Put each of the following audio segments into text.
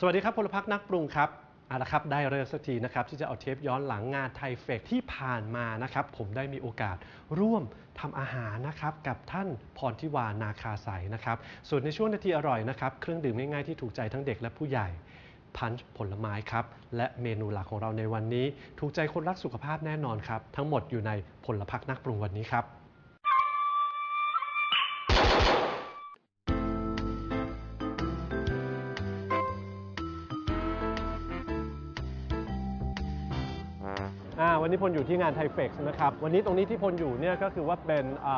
สวัสดีครับพลพักนักปรุงครับเอาละครับได้เริ่มสักทีนะครับที่จะเอาเทปย้อนหลังงานไทยเฟกที่ผ่านมานะครับ ผมได้มีโอกาสร่วมทำอาหารนะครับ กับท่านพรทิวานาคาใสนะครับ ส่วนในช่วงนาทีอร่อยนะครับ เครื่องดื่มง่ายๆที่ถูกใจทั้งเด็กและผู้ใหญ่พันช์ผลไม้ครับ และเมนูหลักของเราในวันนี้ ถูกใจคนรักสุขภาพแน่นอนครับ ทั้งหมดอยู่ในผลพักนักปรุงวันนี้ครับ อ่าวันนี้พลอยู่ที่งานไทเฟกนะครับ วันนี้ตรงนี้ที่พลอยู่เนี่ยก็คือว่าเป็นอ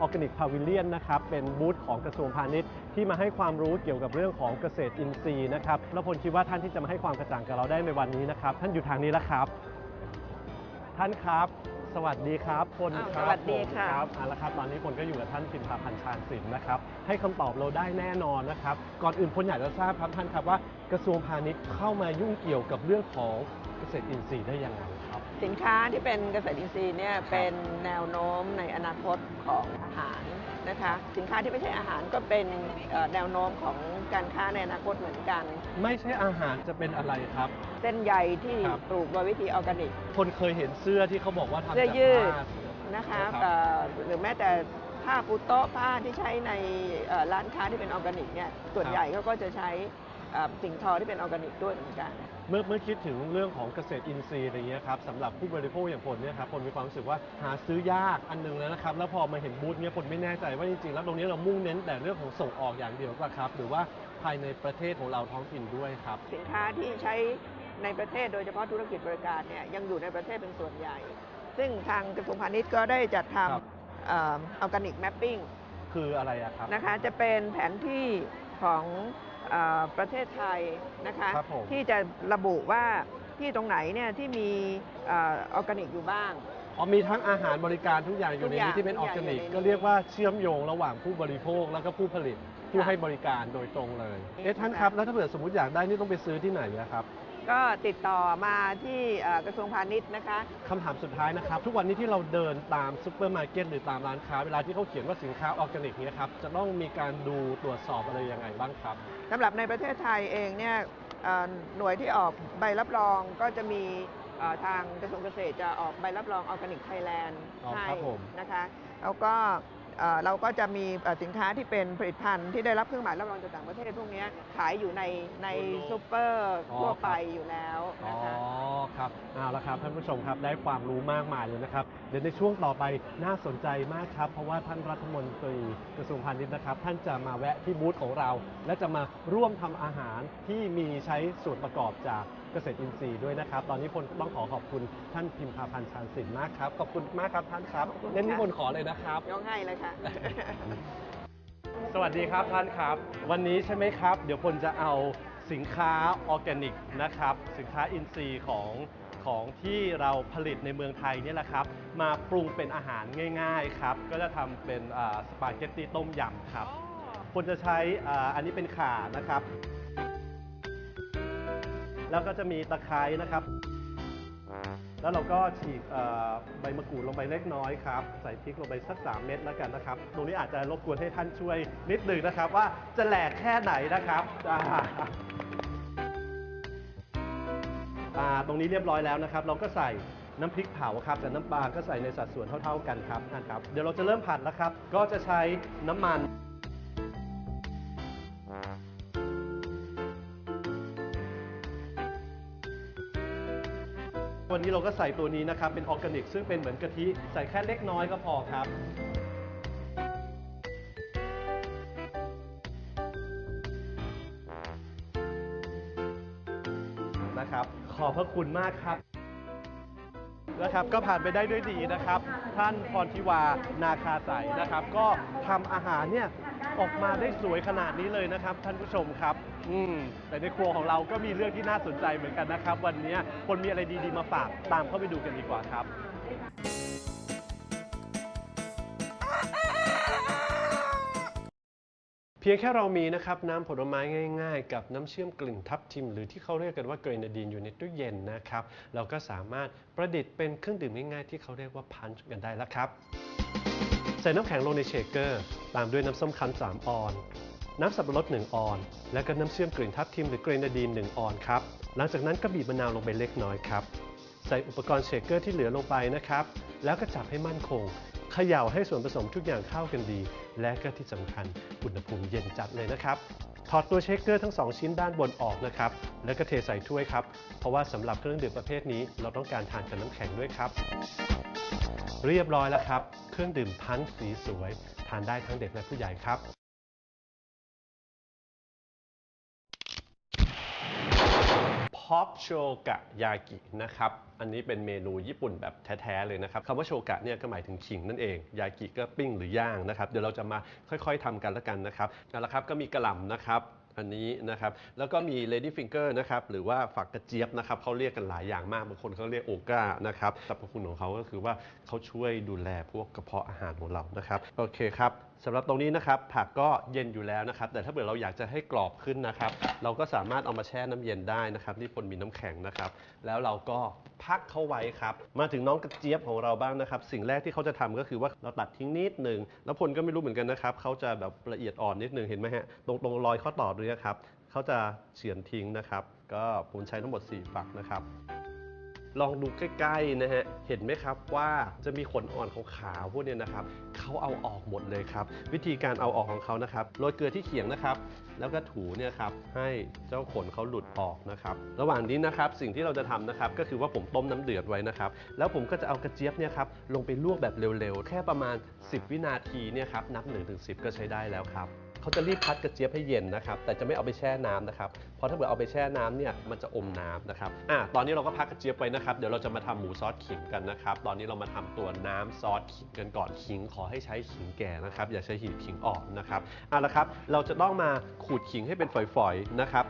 อร์แกนิกพาวิเลียนนะครับ เป็นบูธของกระทรวงพาณิชย์ที่มาให้ความรู้เกี่ยวกับเรื่องของเกษตรอินทรีย์นะครับ แล้วพลคิดว่าท่านที่จะมาให้ความกระจ่างกับเราได้ในวันนี้นะครับ ท่านอยู่ทางนี้แล้วครับ ท่านครับ สวัสดีครับพลอ้าวครับสวัสดีค่ะผมครับเอาละครับ ตอนนี้พลก็อยู่กับท่านพิมพาพันธ์ชาญศิลป์นะครับ ให้คำตอบเราได้แน่นอนนะครับ ก่อนอื่นพลอยากจะทราบครับท่านครับว่ากระทรวงพาณิชย์เข้ามายุ่งเกี่ยวกับเรื่องของเกษตรอินทรีย์ได้ยังไงครับ สินค้าที่เป็นเกษตรอินทรีย์เนี่ยเป็นแนวโน้มในอนาคตของอาหารนะคะ สินค้าที่ไม่ใช่อาหารก็เป็นเอ่อแนวโน้มของการค้าในอนาคตเหมือนกัน ไม่ใช่อาหารจะเป็นอะไรครับ เส้นใยที่ครับ ปลูกโดยวิธีออร์แกนิก คนเคยเห็นเสื้อที่เขาบอกว่าทำเสื้อจากยืด ผ้า นะคะครับ เอ่อหรือแม้แต่ผ้าปูโต๊ะผ้าที่ใช้ในเอ่อร้านค้าที่เป็นออร์แกนิกเนี่ยส่วนใหญ่เขาก็จะใช้เอ่อสิ่งทอที่เป็นออร์แกนิกด้วยเหมือนกันเมื่อเมื่อคิดถึงเรื่องของเกษตรอินทรีย์อะไรเงี้ยครับสำหรับผู้บริโภคอย่างผลเนี่ยครับผลมีความรู้สึกว่าหาซื้อยากอันหนึงแล้วนะครับ แล้วพอมาเห็นบูธเนี้ยผลไม่แน่ใจว่าจริงๆแล้วตรงนี้เรามุ่งเน้นแต่เรื่องของส่งออกอย่างเดียวป่ะครับ หรือว่าภายในประเทศของเราท้องถิ่นด้วยครับ สินค้าที่ใช้ในประเทศโดยเฉพาะธุรกิจบริการเนี่ยยังอยู่ในประเทศเป็นส่วนใหญ่ ซึ่งทางกระทรวงพาณิชย์ก็ได้จัดทครับำออร์แกนิกแมปปิ้งคืออะไรอะครับ นะคะจะเป็นแผนที่ของเออ ประเทศไทยนะคะครับผม ที่จะระบุว่าที่ตรงไหนเนี่ยที่มีเออร์แกนิกอยู่บ้าง อ๋อมีทั้งอาหารบริการทุกอย่างอยู่ในทุกอย่านี้งที่เป็นทุอกออย่างร์แกนิกอยู่ในนี้ก็เรียกว่าเชื่อมโยงระหว่างผู้บริโภคแล้วก็ผู้ผลิตผู้ค่ะให้บริการโดยตรงเลย เอ๊ะท่านค่ะครับ แล้วถ้าเกิดสมมติอยากได้นี่ต้องไปซื้อที่ไหนอะครับ ก็ติดต่อมาที่เอ่อกระทรวงพาณิชย์นะคะคำถามสุดท้ายนะครับ ทุกวันนี้ที่เราเดินตามซูเปอร์มาร์เก็ตหรือตามร้านค้า เวลาที่เขาเขียนว่าสินค้าออร์แกนิกเนี่ยครับจะต้องมีการดูตรวจสอบอะไรยังไงบ้างครับสำหรับในประเทศไทยเองเนี่ยเอ่อหน่วยที่ออกใบรับรองก็จะมีเอ่อทางกระทรวงเกษตรจะออกใบรับรองออร์แกนิกไทยแลนด์อ๋อให้ครับผมนะคะแล้วก็ เราก็จะมีสินค้าที่เป็นผลิตภัณฑ์ที่ได้รับเครื่องหมายรับรองจากต่างประเทศพวกนี้ขายอยู่ในในซูเปอร์ทั่วไปอยู่แล้วนะคะครับเอาละครับท่านผู้ชมครับได้ความรู้มากมายเลยนะครับเดี๋ยวในช่วงต่อไปน่าสนใจมากครับ เพราะว่าท่านรัฐมนตรีกระทรวงพาณิชย์นะครับ ท่านจะมาแวะที่บูธของเรา และจะมาร่วมทำอาหารที่มีใช้ส่วนประกอบจาก เกษตรอินทรีย์ด้วยนะครับ ตอนนี้พลต้องขอขอบคุณท่านพิมพาพันธ์ชาญศิลป์มากครับ ขอบคุณมากครับท่านครับ ขอบคุณเล่นที่ค่ะพลขอเลยนะครับ ยกให้เลยค่ะ สวัสดีครับท่านครับ วันนี้ใช่ไหมครับ เดี๋ยวพลจะเอาสินค้าออร์แกนิกนะครับ สินค้าอินทรีย์ของของที่เราผลิตในเมืองไทยเนี่ยแหละครับ มาปรุงเป็นอาหารง่ายๆครับ ก็จะทำเป็นอ่าสปาเกตตีต้มยำครับพลจะใช้อ่าอันนี้เป็นข่านะครับ แล้วก็จะมีตะไคร้นะครับ แล้วเราก็ฉีกใบมะกรูดลงไปเล็กน้อยครับ ใส่พริกลงไปสัก 3 เม็ดแล้วกันนะครับ ตรงนี้อาจจะรบกวนให้ท่านช่วยนิดหนึ่งนะครับ ว่าจะแหลกแค่ไหนนะครับอ่าตรงนี้เรียบร้อยแล้วนะครับ เราก็ใส่น้ำพริกเผาครับแต่น้ำปลาก็ใส่ในสัดส่วนเท่า ๆกันครับนะครับ เดี๋ยวเราจะเริ่มผัดแล้วครับ ก็จะใช้น้ำมัน วันนี้เราก็ใส่ตัวนี้นะครับ เป็นออร์แกนิก ซึ่งเป็นเหมือนกะทิใส่แค่เล็กน้อยก็พอครับนะครับ ขอบพระคุณมากครับนะครับก็ผ่านไปได้ด้วยดีนะครับ ท่านพรทิวานาคาใสนะครับ ก็ทำอาหารเนี่ย ออกมาได้สวยขนาดนี้เลยนะครับ ท่านผู้ชมครับ อืมแต่ในครัวของเราก็มีเรื่องที่น่าสนใจเหมือนกันนะครับ วันนี้คนมีอะไรดีๆมาฝากตามเข้าไปดูกันดีกว่าครับเพียงแค่เรามีนะครับน้ำผลไม้ง่าย ๆ กับน้ำเชื่อมกลิ่นทับทิม หรือที่เขาเรียกกันว่าเกรนาดีนอยู่ในตู้เย็นนะครับ เราก็สามารถประดิษฐ์เป็นเครื่องดื่มง่ายๆที่เขาเรียกว่าพันช์กันได้แล้วครับ ใส่น้ำแข็งลงในเชคเกอร์ ตามด้วยน้ำส้มคั้น 3 ออน น้ำสับปะรด 1 ออน แล้วก็น้ำเชื่อมกลิ่นทับทิมหรือเกรนาดีน 1 ออนครับ หลังจากนั้นก็บีบมะนาวลงไปเล็กน้อยครับ ใส่อุปกรณ์เชคเกอร์ที่เหลือลงไปนะครับ แล้วก็จับให้มั่นคงเขย่าให้ส่วนผสมทุกอย่างเข้ากันดี และก็ที่สำคัญอุณหภูมิเย็นจัดเลยนะครับถอดตัวเชคเกอร์ทั้ง 2 ชิ้นด้านบนออกนะครับ แล้วก็เทใส่ถ้วยครับ เพราะว่าสำหรับเครื่องดื่มประเภทนี้เราต้องการทานกับน้ำแข็งด้วยครับ เรียบร้อยแล้วครับ เครื่องดื่มพันธุ์สีสวย ทานได้ทั้งเด็กและผู้ใหญ่ครับ พอกโชกะยากินะครับ อันนี้เป็นเมนูญี่ปุ่นแบบแท้ ๆ เลยนะครับคำว่าโชกะเนี่ยก็หมายถึงขิงนั่นเอง ยากิก็ปิ้งหรือย่างนะครับ เดี๋ยวเราจะมาค่อย ๆทำกันแล้วกันนะครับเอาละครับก็มีกระหล่ำนะครับ อันนี้นะครับ แล้วก็มี lady finger นะครับ หรือว่าฝักกระเจี๊ยบนะครับเขาเรียกกันหลายอย่างมาก บางคนเขาเรียกโอก้านะครับสรรพคุณของเขาก็คือว่าเขาช่วยดูแลพวกกระเพาะอาหารของเรานะครับ โอเคครับสำหรับตรงนี้นะครับ ผักก็เย็นอยู่แล้วนะครับ แต่ถ้าเกิดเราอยากจะให้กรอบขึ้นนะครับ เราก็สามารถเอามาแช่น้ำเย็นได้นะครับนี่ปนมีน้ำแข็งนะครับ แล้วเราก็พักเข้าไว้ครับ มาถึงน้องกระเจี๊ยบของเราบ้างนะครับ สิ่งแรกที่เขาจะทำก็คือว่าเราตัดทิ้งนิดหนึ่งแล้วพลก็ไม่รู้เหมือนกันนะครับเขาจะแบบละเอียดอ่อนนิดหนึ่งเห็นไหมฮะตรงตรงรอยข้อต่อนี้ครับเขาจะเฉือนทิ้งนะครับ ก็ผมใช้ทั้งหมด 4 ฝักนะครับ ลองดูใกล้ๆนะฮะเห็นไหมครับว่าจะมีขนอ่อนขาวๆพวกนี้นะครับเขาเอาออกหมดเลยครับ วิธีการเอาออกของเขานะครับโรยเกลือที่เขียงนะครับ แล้วก็ถูเนี่ยครับให้เจ้าขนเขาหลุดออกนะครับ ระหว่างนี้นะครับสิ่งที่เราจะทำนะครับ ก็คือว่าผมต้มน้ำเดือดไว้นะครับ แล้วผมก็จะเอากระเจี๊ยบเนี่ยครับลงไปลวกแบบเร็วๆ แค่ประมาณ 10 วินาทีเนี่ยครับนับ1ถึง10 ก็ใช้ได้แล้วครับ เขาจะรีบพัดกระเจี๊ยบให้เย็นนะครับ แต่จะไม่เอาไปแช่น้ำนะครับ เพราะถ้าเกิดเอาไปแช่น้ำเนี่ยมันจะอมน้ำนะครับ อะตอนนี้เราก็พักกระเจี๊ยบไปนะครับ เดี๋ยวเราจะมาทำหมูซอสขิงกันนะครับ ตอนนี้เรามาทำตัวน้ำซอสขิงกันก่อน ขิงขอให้ใช้ขิงแก่นะครับ อย่าใช้หินขิงอ่อนนะครับ อะละครับ เราจะต้องมาขูดขิงให้เป็นฝอยๆนะครับ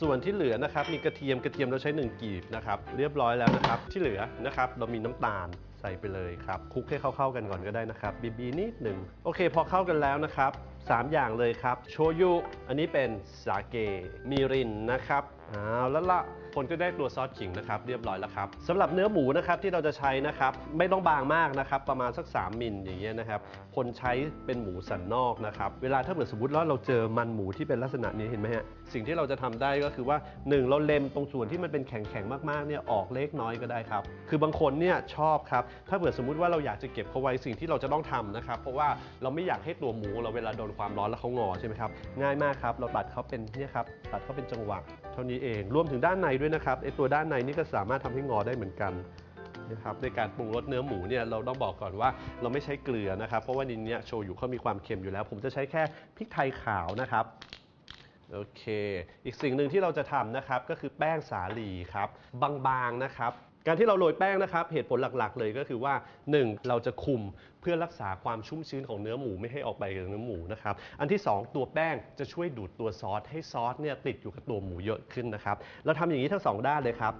ส่วนที่เหลือนะครับมีกระเทียมกระเทียมเราใช้ 1 กีบนะครับเรียบร้อยแล้วนะครับ ที่เหลือนะครับเรามีน้ำตาล ใส่ไปเลยครับคลุกให้เข้าๆกันก่อนก็ได้นะครับบีบีนิดหนึ่งโอเค พอเข้ากันแล้วนะครับ 3 อย่างเลยครับ โชยุ อันนี้เป็นสาเกมิรินนะครับ เอาแล้วละคนก็ได้ตัวซอสขิงนะครับเรียบร้อยแล้วครับสำหรับเนื้อหมูนะครับที่เราจะใช้นะครับไม่ต้องบางมากนะครับประมาณสัก 3มิลอย่างเงี้ยนะครับคนใช้เป็นหมูสันนอกนะครับเวลาถ้าเกิดสมมติว่าเราเจอมันหมูที่เป็นลักษณะนี้เห็นไหมฮะสิ่งที่เราจะทำได้ก็คือว่า 1 เราเล็มตรงส่วนที่มันเป็นแข็งๆมากๆเนี่ยออกเล็กน้อยก็ได้ครับคือบางคนเนี่ยชอบครับถ้าเกิดสมมุติว่าเราอยากจะเก็บเขาไว้สิ่งที่เราจะต้องทำนะครับเพราะว่าเราไม่อยากให้ตัวหมูเราเวลาโดนความร้อนแล้วเขางอใช่ไหมครับง่ายมากครับเราตัดเขาเป็นเนี่ยครับตัดเขาเป็นจังหวะเท่านี้เอง รวมถึงด้านในด้วยนะครับไอตัวด้านในนี่ก็สามารถทำให้งอได้เหมือนกันนะครับในการปรุงรสเนื้อหมูเนี่ยเราต้องบอกก่อนว่าเราไม่ใช้เกลือนะครับ เพราะว่าในเนี้ยโชยุเขามีความเค็มอยู่แล้ว ผมจะใช้แค่พริกไทยขาวนะครับโอเค อีกสิ่งหนึ่งที่เราจะทำนะครับก็คือแป้งสาลีครับ บางๆนะครับ การที่เราโรยแป้งนะครับ เหตุผลหลักๆ เลยก็คือว่า 1. เราจะคุมเพื่อรักษาความชุ่มชื้นของเนื้อหมูไม่ให้ออกไปจากเนื้อหมูนะครับ อันที่ 2 ตัวแป้งจะช่วยดูดตัวซอสให้ซอสเนี่ยติดอยู่กับตัวหมูเยอะขึ้นนะครับ เราทำอย่างนี้ทั้งสองด้านเลยครับ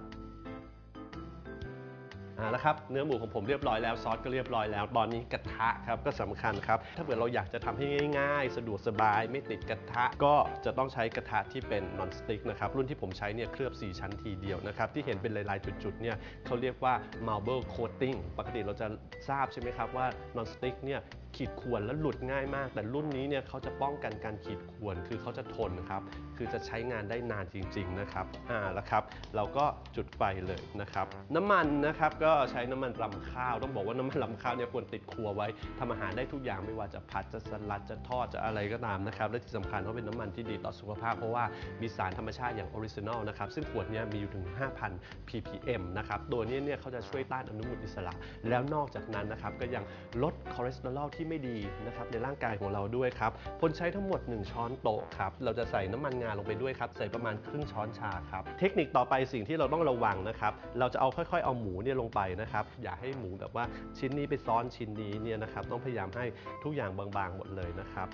อ่าแล้วครับเนื้อหมูของผมเรียบร้อยแล้วซอสก็เรียบร้อยแล้ว ตอนนี้กระทะครับก็สำคัญครับ ถ้าเกิดเราอยากจะทำให้ง่าย ๆ สะดวกสบายไม่ติดกระทะ ก็จะต้องใช้กระทะที่เป็นนอนสติ๊กนะครับรุ่นที่ผมใช้เนี่ยเคลือบ 4 ชั้นทีเดียวนะครับที่เห็นเป็นลายๆจุดๆเนี่ยเขาเรียกว่า marble coating ปกติเราจะทราบใช่ไหมครับว่านอนสติ๊กเนี่ยขีดข่วนแล้วหลุดง่ายมาก แต่รุ่นนี้เนี่ยเขาจะป้องกันการขีดข่วนคือเขาจะทนครับคือจะใช้งานได้นานจริงๆนะครับอ่าแล้วครับเราก็จุดไฟเลยนะครับน้ำมันนะครับก็็ใช้น้ำมันรำข้าว ต้องบอกว่าน้ำมันรำข้าวเนี่ยควรติดครัวไว้ทำอาหารได้ทุกอย่างไม่ว่าจะผัดจะสลัดจะทอดจะอะไรก็ตามนะครับและที่สำคัญเขาเป็นน้ำมันที่ดีต่อสุขภาพ เพราะว่ามีสารธรรมชาติอย่างออริจินอลนะครับซึ่งขวดเนี้มีอยู่ถึง 5,000 ppm นะครับตัวนี้เนี่ยเขาจะช่วยต้านอนุมูลอิสระ แล้วนอกจากนั้นนะครับก็ยังลดคอเลสเตอรอลที่ไม่ดีนะครับในร่างกายของเราด้วยครับพลใช้ทั้งหมด 1 ช้อนโต๊ะครับเราจะใส่น้ำมันงาลงไปด้วยครับใส่ประมาณครึ่งช้อนชาครับเทคนิคต่อไปสิ่งที่เราต้องระวังนะครับเราจะเอาค่อยๆเอาหมูเนี่ยลงไปนะครับ อย่าให้หมูแบบว่าชิ้นนี้ไปซ้อนชิ้นนี้เนี่ยนะครับ ต้องพยายามให้ทุกอย่างบางๆหมดเลยนะครับ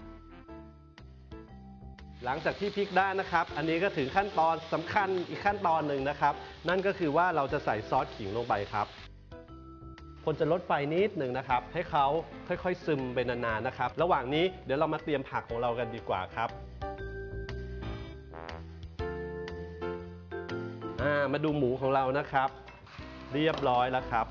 หลังจากที่พลิกได้นะครับ อันนี้ก็ถึงขั้นตอนสำคัญอีกขั้นตอนหนึ่งนะครับ นั่นก็คือว่าเราจะใส่ซอสขิงลงไปครับคนจะลดไฟนิดหนึ่งนะครับ ให้เขาค่อยๆซึมไปนานๆนะครับ ระหว่างนี้เดี๋ยวเรามาเตรียมผักของเรากันดีกว่าครับมาดูหมูของเรานะครับ เรียบร้อยแล้วครับ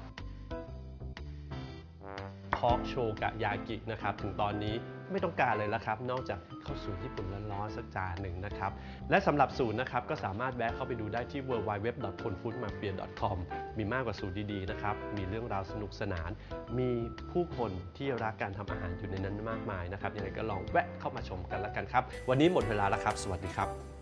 พอกโชกะยากินะครับ ถึงตอนนี้ไม่ต้องการเลยละครับ นอกจากข้าวสวยญี่ปุ่นร้อนๆสักจานหนึ่งนะครับ และสำหรับสูตรนะครับ ก็สามารถแวะเข้าไปดูได้ที่ www.ponfoodmafia.com มีมากกว่าสูตรดีๆนะครับ มีเรื่องราวสนุกสนาน มีผู้คนที่รักการทำอาหารอยู่ในนั้นมากมายนะครับยังไงก็ลองแวะเข้ามาชมกันละกันครับ วันนี้หมดเวลาแล้วครับ สวัสดีครับ